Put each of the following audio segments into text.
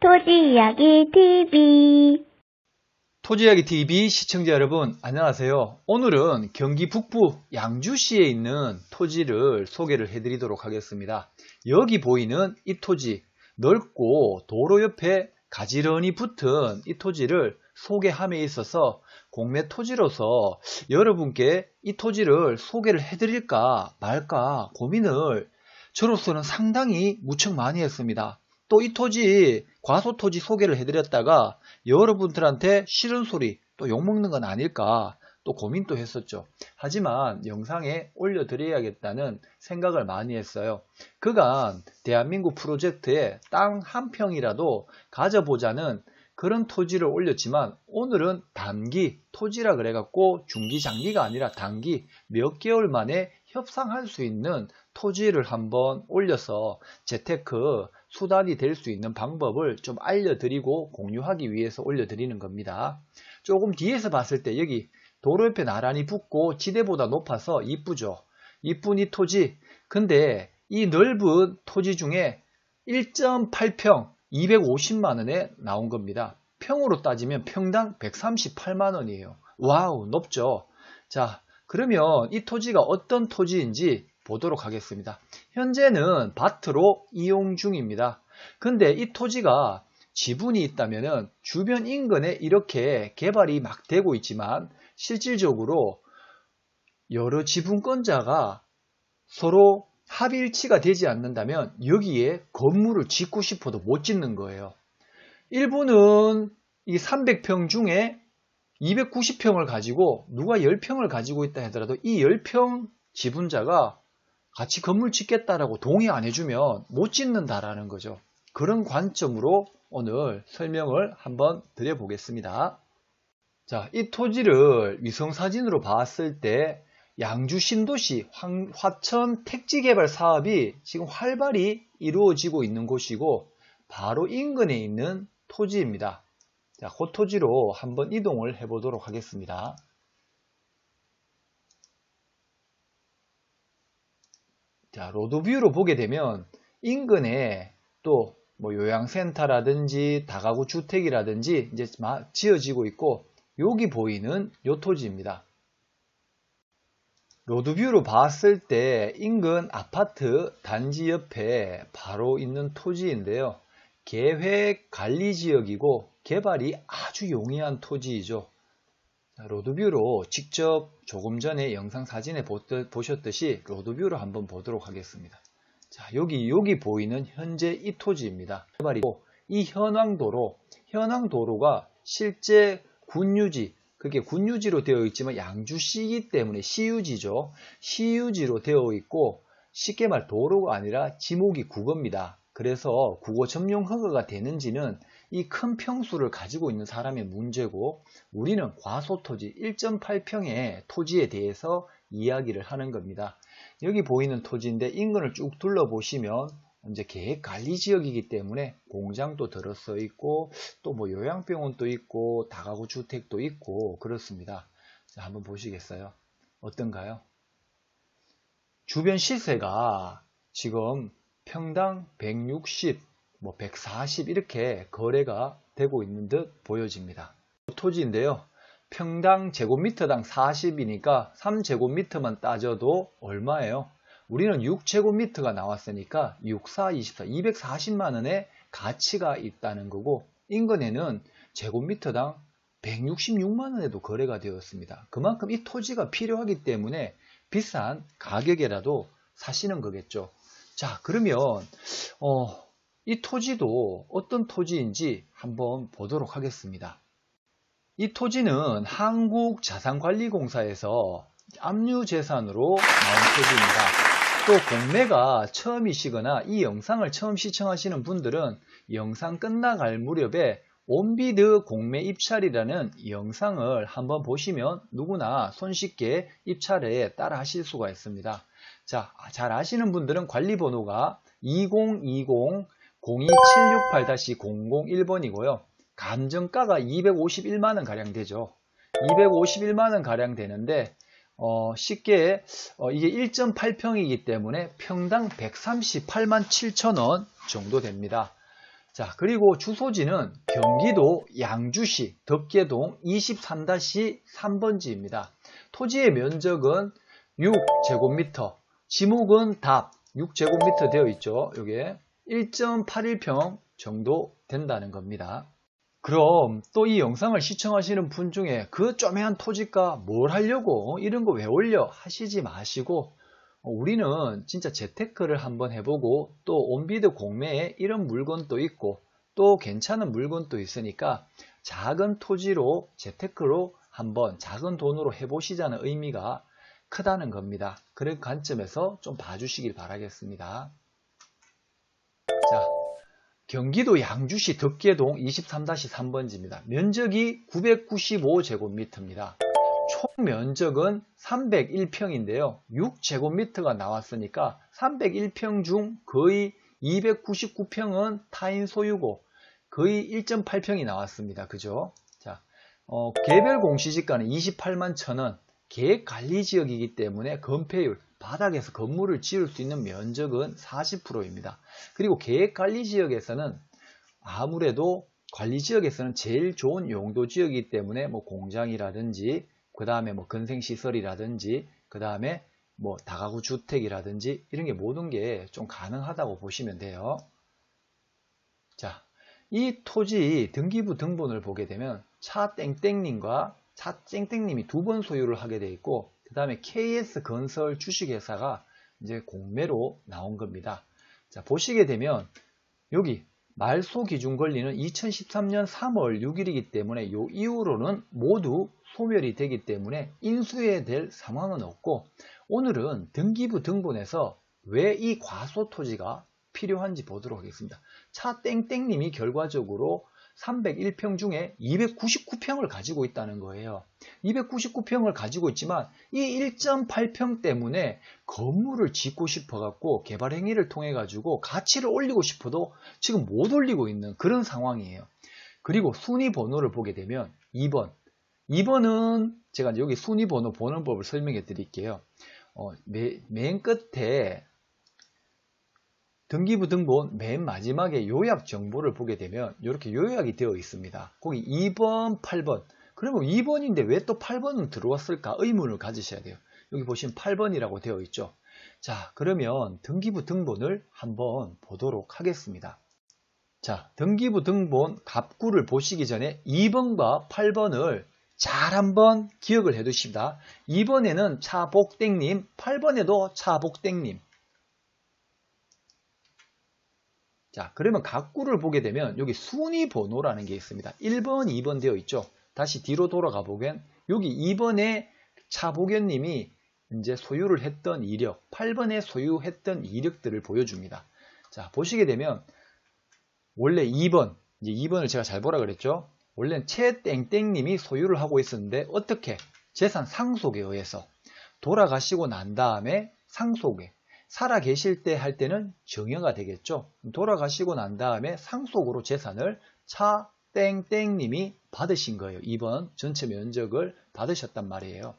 토지 이야기 TV 토지 이야기 TV 시청자 여러분 안녕하세요. 오늘은 경기 북부 양주시에 있는 토지를 소개를 해드리도록 하겠습니다. 여기 보이는 이 토지 넓고 도로 옆에 가지런히 붙은 이 토지를 소개함에 있어서 공매 토지로서 여러분께 이 토지를 소개를 해드릴까 말까 고민을 저로서는 상당히 무척 많이 했습니다. 또 이 토지 과소 토지 소개를 해드렸다가 여러분들한테 싫은 소리 또 욕먹는 건 아닐까 또 고민도 했었죠. 하지만 영상에 올려드려야겠다는 생각을 많이 했어요. 그간 대한민국 프로젝트에 땅 한 평이라도 가져보자는 그런 토지를 올렸지만 오늘은 단기 토지라 그래갖고 중기 장기가 아니라 단기 몇 개월 만에 협상할 수 있는 토지를 한번 올려서 재테크 수단이 될 수 있는 방법을 좀 알려드리고 공유하기 위해서 올려드리는 겁니다. 조금 뒤에서 봤을 때 여기 도로 옆에 나란히 붙고 지대보다 높아서 이쁘죠. 이쁜 이 토지. 근데 이 넓은 토지 중에 1.8평 250만원에 나온 겁니다. 평으로 따지면 평당 138만원이에요. 와우, 높죠? 자, 그러면 이 토지가 어떤 토지인지 보도록 하겠습니다. 현재는 밭으로 이용 중입니다. 근데 이 토지가 지분이 있다면 주변 인근에 이렇게 개발이 막 되고 있지만 실질적으로 여러 지분권자가 서로 합일치가 되지 않는다면 여기에 건물을 짓고 싶어도 못 짓는 거예요. 일부는 이 300평 중에 290평을 가지고 누가 10평을 가지고 있다 하더라도 이 10평 지분자가 같이 건물 짓겠다라고 동의 안 해주면 못 짓는다라는 거죠. 그런 관점으로 오늘 설명을 한번 드려보겠습니다. 자, 이 토지를 위성사진으로 봤을 때 양주 신도시 황- 화천 택지개발 사업이 지금 활발히 이루어지고 있는 곳이고 바로 인근에 있는 토지입니다. 자, 그 토지로 한번 이동을 해 보도록 하겠습니다. 자, 로드뷰로 보게 되면 인근에 또 뭐 요양센터라든지 다가구 주택이라든지 이제 막 지어지고 있고 여기 보이는 요 토지입니다. 로드뷰로 봤을 때 인근 아파트 단지 옆에 바로 있는 토지인데요. 계획 관리 지역이고 개발이 아주 용이한 토지이죠. 자, 로드뷰로 직접 조금 전에 영상 사진에 보- 보셨듯이 로드뷰로 한번 보도록 하겠습니다. 자, 여기, 여기 보이는 현재 이 토지입니다. 개발이고, 이 현황도로, 현황도로가 실제 군유지, 그게 군유지로 되어 있지만 양주시이기 때문에 시유지죠. 시유지로 되어 있고, 쉽게 말 도로가 아니라 지목이 국어입니다. 그래서 국어 점용 허가가 되는지는 이 큰 평수를 가지고 있는 사람의 문제고 우리는 과소토지 1.8평의 토지에 대해서 이야기를 하는 겁니다. 여기 보이는 토지인데 인근을 쭉 둘러보시면 이제 계획관리지역이기 때문에 공장도 들어서 있고 또 뭐 요양병원도 있고 다가구 주택도 있고 그렇습니다. 자, 한번 보시겠어요? 어떤가요? 주변 시세가 지금 평당 160, 뭐 140 이렇게 거래가 되고 있는 듯 보여집니다. 토지인데요. 평당 제곱미터당 40이니까 3제곱미터만 따져도 얼마예요? 우리는 6제곱미터가 나왔으니까 6, 4, 24, 240만원의 가치가 있다는 거고 인근에는 제곱미터당 166만원에도 거래가 되었습니다. 그만큼 이 토지가 필요하기 때문에 비싼 가격에라도 사시는 거겠죠. 자, 그러면 어, 이 토지도 어떤 토지인지 한번 보도록 하겠습니다. 이 토지는 한국자산관리공사에서 압류재산으로 나온 토지입니다. 또 공매가 처음이시거나 이 영상을 처음 시청하시는 분들은 영상 끝나갈 무렵에 온비드 공매 입찰이라는 영상을 한번 보시면 누구나 손쉽게 입찰에 따라 하실 수가 있습니다. 자, 잘 아시는 분들은 관리 번호가 2020-02768-001번이고요. 감정가가 251만원 가량 되죠. 251만원 가량 되는데, 어, 쉽게 어, 이게 1.8평이기 때문에 평당 138만 7천원 정도 됩니다. 자, 그리고 주소지는 경기도 양주시 덕계동 23-3번지입니다. 토지의 면적은 6제곱미터, 지목은 답 6제곱미터 되어 있죠. 이게 1.81평 정도 된다는 겁니다. 그럼 또 이 영상을 시청하시는 분 중에 그 쪼매한 토지가 뭘 하려고 이런 거 왜 올려 하시지 마시고 어, 우리는 진짜 재테크를 한번 해보고 또 온비드 공매에 이런 물건도 있고 또 괜찮은 물건도 있으니까 작은 토지로 재테크로 한번 작은 돈으로 해보시자는 의미가 크다는 겁니다. 그런 관점에서 좀 봐주시길 바라겠습니다. 자, 경기도 양주시 덕계동 23-3번지입니다. 면적이 995제곱미터입니다. 총 면적은 301평인데요. 6제곱미터가 나왔으니까 301평 중 거의 299평은 타인 소유고 거의 1.8평이 나왔습니다. 그죠? 자, 어, 개별 공시지가는 28만 천원, 계획 관리 지역이기 때문에 건폐율, 바닥에서 건물을 지을 수 있는 면적은 40%입니다. 그리고 계획 관리 지역에서는 아무래도 관리 지역에서는 제일 좋은 용도 지역이기 때문에 뭐 공장이라든지 그 다음에 뭐 건생시설이라든지 그 다음에 뭐 다가구 주택이라든지 이런 게 모든 게 좀 가능하다고 보시면 돼요. 자, 이 토지 등기부 등본을 보게 되면 차 땡땡님과 차 땡땡님이 두 번 소유를 하게 돼 있고 그 다음에 KS 건설 주식회사가 이제 공매로 나온 겁니다. 자, 보시게 되면 여기 말소 기준 권리는 2013년 3월 6일이기 때문에 이 이후로는 모두 소멸이 되기 때문에 인수해야 될 상황은 없고 오늘은 등기부 등본에서 왜 이 과소 토지가 필요한지 보도록 하겠습니다. 차 땡땡님이 결과적으로 301평 중에 299평을 가지고 있다는 거예요. 299평을 가지고 있지만 이 1.8평 때문에 건물을 짓고 싶어 갖고 개발 행위를 통해 가지고 가치를 올리고 싶어도 지금 못 올리고 있는 그런 상황이에요. 그리고 순위 번호를 보게 되면 2번. 2번은 제가 여기 순위 번호 보는 법을 설명해 드릴게요. 어, 맨 끝에 등기부 등본 맨 마지막에 요약 정보를 보게 되면 이렇게 요약이 되어 있습니다. 거기 2번, 8번. 그러면 2번인데 왜 또 8번은 들어왔을까 의문을 가지셔야 돼요. 여기 보시면 8번이라고 되어 있죠. 자, 그러면 등기부 등본을 한번 보도록 하겠습니다. 자, 등기부 등본 갑구를 보시기 전에 2번과 8번을 잘 한번 기억을 해 두십니다. 2번에는 차복땡님, 8번에도 차복땡님. 자, 그러면 각구를 보게 되면 여기 순위 번호라는 게 있습니다. 1번, 2번 되어 있죠. 다시 뒤로 돌아가 보면 여기 2번에 차보견님이 이제 소유를 했던 이력, 8번에 소유했던 이력들을 보여줍니다. 자, 보시게 되면 원래 2번, 이제 2번을 제가 잘 보라 그랬죠. 원래는 최땡땡님이 소유를 하고 있었는데 어떻게 재산 상속에 의해서 돌아가시고 난 다음에 상속에 살아 계실 때 할 때는 정여가 되겠죠. 돌아가시고 난 다음에 상속으로 재산을 차 땡땡님이 받으신 거예요. 2번 전체 면적을 받으셨단 말이에요.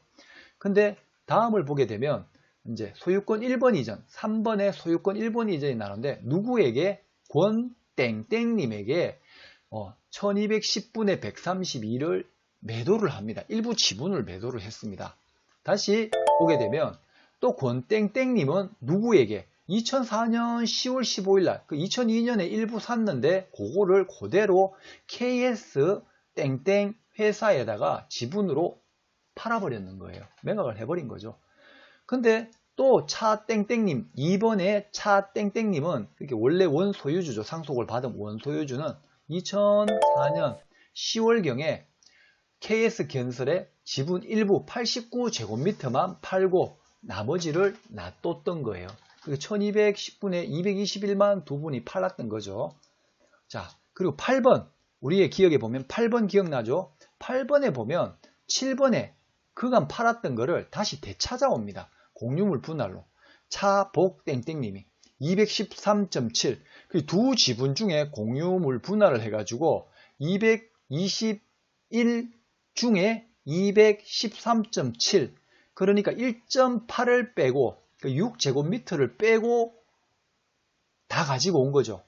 근데 다음을 보게 되면 이제 소유권 1번 이전, 3번에 소유권 1번 이전이 나오는데 누구에게 권 땡땡님에게 어, 1210분의 132를 매도를 합니다. 일부 지분을 매도를 했습니다. 다시 보게 되면 또 권땡땡님은 누구에게 2004년 10월 15일 날, 그 2002년에 일부 샀는데 그거를 그대로 KS 땡땡 회사에다가 지분으로 팔아버렸는 거예요. 매각을 해버린 거죠. 근데 또 차 땡땡님, 2번에 차 땡땡님은 이렇게 원래 원소유주죠. 상속을 받은 원소유주는 2004년 10월경에 KS 건설의 지분 일부 89제곱미터만 팔고 나머지를 놔뒀던 거예요. 1210분에 221만 두 분이 팔았던 거죠. 자, 그리고 8번. 우리의 기억에 보면 8번 기억나죠? 8번에 보면 7번에 그간 팔았던 거를 다시 되찾아옵니다. 공유물 분할로. 차복 땡땡님이 213.7. 그 두 지분 중에 공유물 분할을 해가지고 221 중에 213.7 그러니까 1.8을 빼고 6제곱미터를 빼고 다 가지고 온 거죠.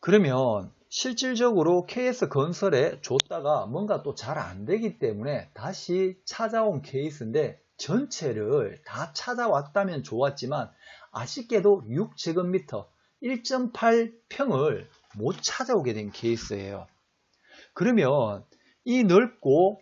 그러면 실질적으로 KS 건설에 줬다가 뭔가 또 잘 안 되기 때문에 다시 찾아온 케이스인데 전체를 다 찾아왔다면 좋았지만 아쉽게도 6제곱미터 1.8평을 못 찾아오게 된 케이스예요. 그러면 이 넓고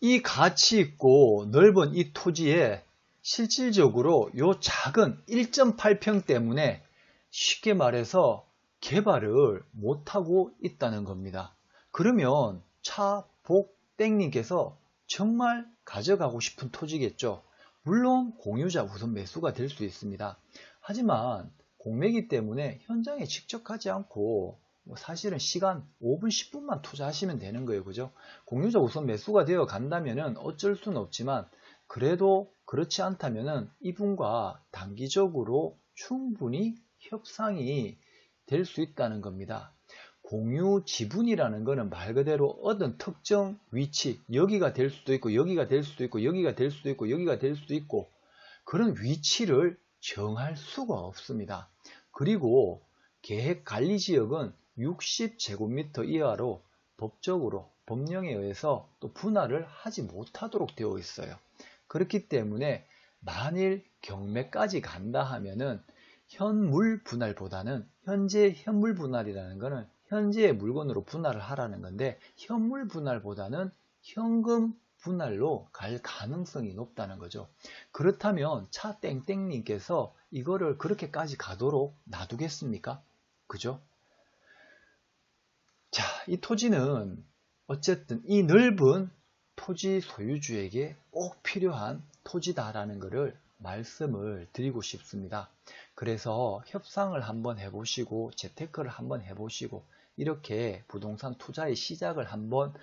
이 가치 있고 넓은 이 토지에 실질적으로 요 작은 1.8평 때문에 쉽게 말해서 개발을 못하고 있다는 겁니다. 그러면 차복땡님께서 정말 가져가고 싶은 토지겠죠. 물론 공유자 우선 매수가 될 수 있습니다. 하지만 공매기 때문에 현장에 직접 가지 않고 뭐 사실은 시간 5분 10분만 투자하시면 되는 거예요. 그죠? 공유자 우선 매수가 되어 간다면은 어쩔 수는 없지만 그래도 그렇지 않다면은 이분과 단기적으로 충분히 협상이 될 수 있다는 겁니다. 공유 지분이라는 것은 말 그대로 어떤 특정 위치, 여기가 될 수도 있고, 여기가 될 수도 있고, 여기가 될 수도 있고, 여기가 될 수도 있고, 그런 위치를 정할 수가 없습니다. 그리고 계획 관리 지역은 60제곱미터 이하로 법적으로 법령에 의해서 또 분할을 하지 못하도록 되어 있어요. 그렇기 때문에 만일 경매까지 간다 하면은 현물 분할보다는 현재 현물 분할이라는 것은 현재의 물건으로 분할을 하라는 건데 현물 분할보다는 현금 분할로 갈 가능성이 높다는 거죠. 그렇다면 차 땡땡님께서 이거를 그렇게까지 가도록 놔두겠습니까? 그죠? 자, 이 토지는 어쨌든 이 넓은 토지 소유주에게 꼭 필요한 토지다라는 것을 말씀을 드리고 싶습니다. 그래서 협상을 한번 해보시고 재테크를 한번 해보시고 이렇게 부동산 투자의 시작을 한번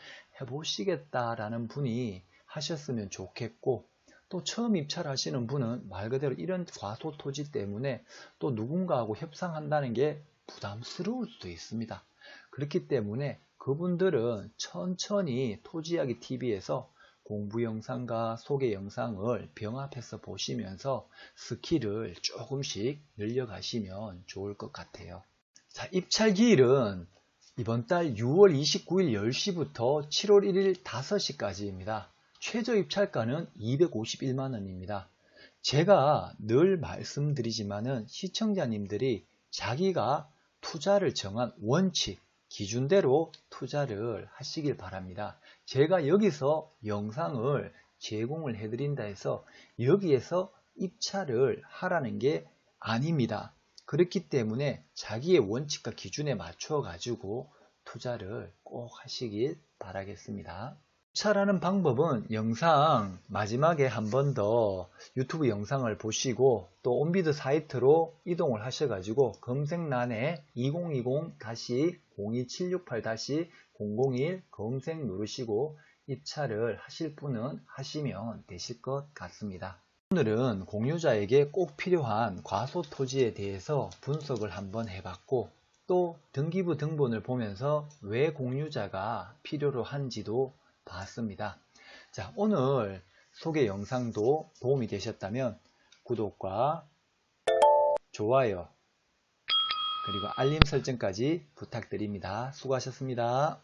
해보시겠다라는 분이 하셨으면 좋겠고 또 처음 입찰 하시는 분은 말 그대로 이런 과소 토지 때문에 또 누군가하고 협상한다는 게 부담스러울 수도 있습니다. 그렇기 때문에 그분들은 천천히 토지이야기 TV에서 공부 영상과 소개 영상을 병합해서 보시면서 스킬을 조금씩 늘려가시면 좋을 것 같아요. 자, 입찰 기일은 이번 달 6월 29일 10시부터 7월 1일 5시까지입니다. 최저 입찰가는 251만원입니다. 제가 늘 말씀드리지만은 시청자님들이 자기가 투자를 정한 원칙, 기준대로 투자를 하시길 바랍니다. 제가 여기서 영상을 제공을 해드린다 해서 여기에서 입찰을 하라는 게 아닙니다. 그렇기 때문에 자기의 원칙과 기준에 맞춰 가지고 투자를 꼭 하시길 바라겠습니다. 입찰하는 방법은 영상 마지막에 한 번 더 유튜브 영상을 보시고 또 온비드 사이트로 이동을 하셔가지고 검색란에 2020-02768-001 검색 누르시고 입찰을 하실 분은 하시면 되실 것 같습니다. 오늘은 공유자에게 꼭 필요한 과소 토지에 대해서 분석을 한번 해봤고 또 등기부 등본을 보면서 왜 공유자가 필요로 한지도 봤습니다. 자, 오늘 소개 영상도 도움이 되셨다면 구독과 좋아요 그리고 알림 설정까지 부탁드립니다. 수고하셨습니다.